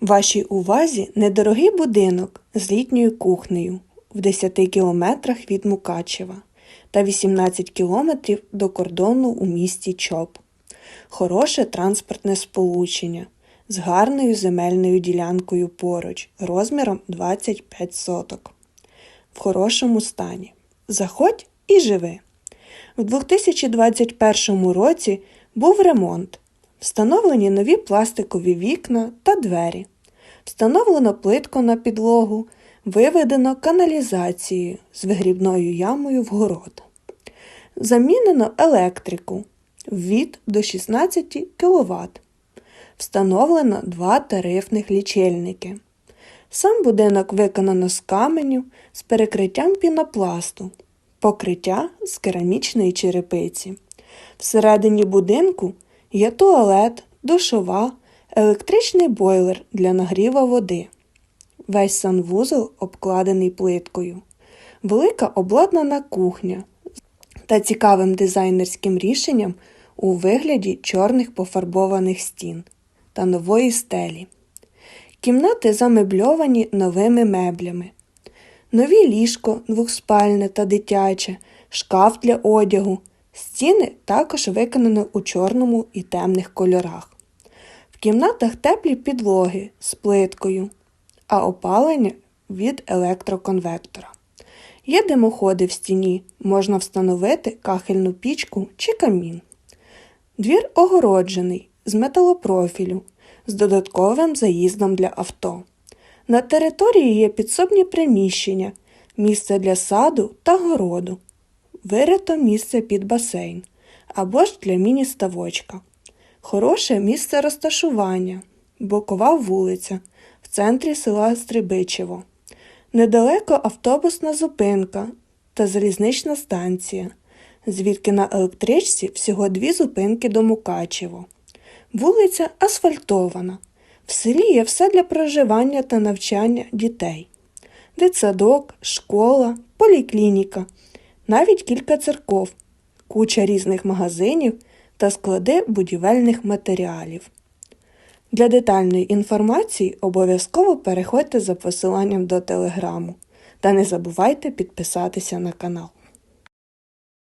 Вашій увазі недорогий будинок з літньою кухнею в 10 кілометрах від Мукачева та 18 кілометрів до кордону у місті Чоп. Хороше транспортне сполучення з гарною земельною ділянкою поруч розміром 25 соток. В хорошому стані. Заходь і живи. В 2021 році був ремонт. Встановлені нові пластикові вікна та двері. Встановлено плитку на підлогу, виведено каналізацію з вигрібною ямою в город. Замінено електрику від до 16 кВт. Встановлено два тарифних лічильники. Сам будинок виконано з каменю з перекриттям пінопласту, покриття з керамічної черепиці. Всередині будинку є туалет, душова, електричний бойлер для нагріва води. Весь санвузол обкладений плиткою, велика обладнана кухня та цікавим дизайнерським рішенням у вигляді чорних пофарбованих стін та нової стелі. Кімнати замебльовані новими меблями. Нові ліжко двохспальне та дитяче, шкаф для одягу. Стіни також виконано у чорному і темних кольорах. В кімнатах теплі підлоги з плиткою, а опалення від електроконвектора. Є димоходи в стіні, можна встановити кахельну пічку чи камін. Двір огороджений з металопрофілю з додатковим заїздом для авто. На території є підсобні приміщення, місце для саду та городу, вирито місце під басейн або ж для міні-ставочка. Хороше місце розташування, бокова вулиця в центрі села Стрибичево. Недалеко автобусна зупинка та залізнична станція, звідки на електричці всього дві зупинки до Мукачево. Вулиця асфальтована. В селі є все для проживання та навчання дітей: дитсадок, школа, поліклініка, навіть кілька церков, куча різних магазинів та склади будівельних матеріалів. Для детальної інформації обов'язково переходьте за посиланням до телеграму та не забувайте підписатися на канал.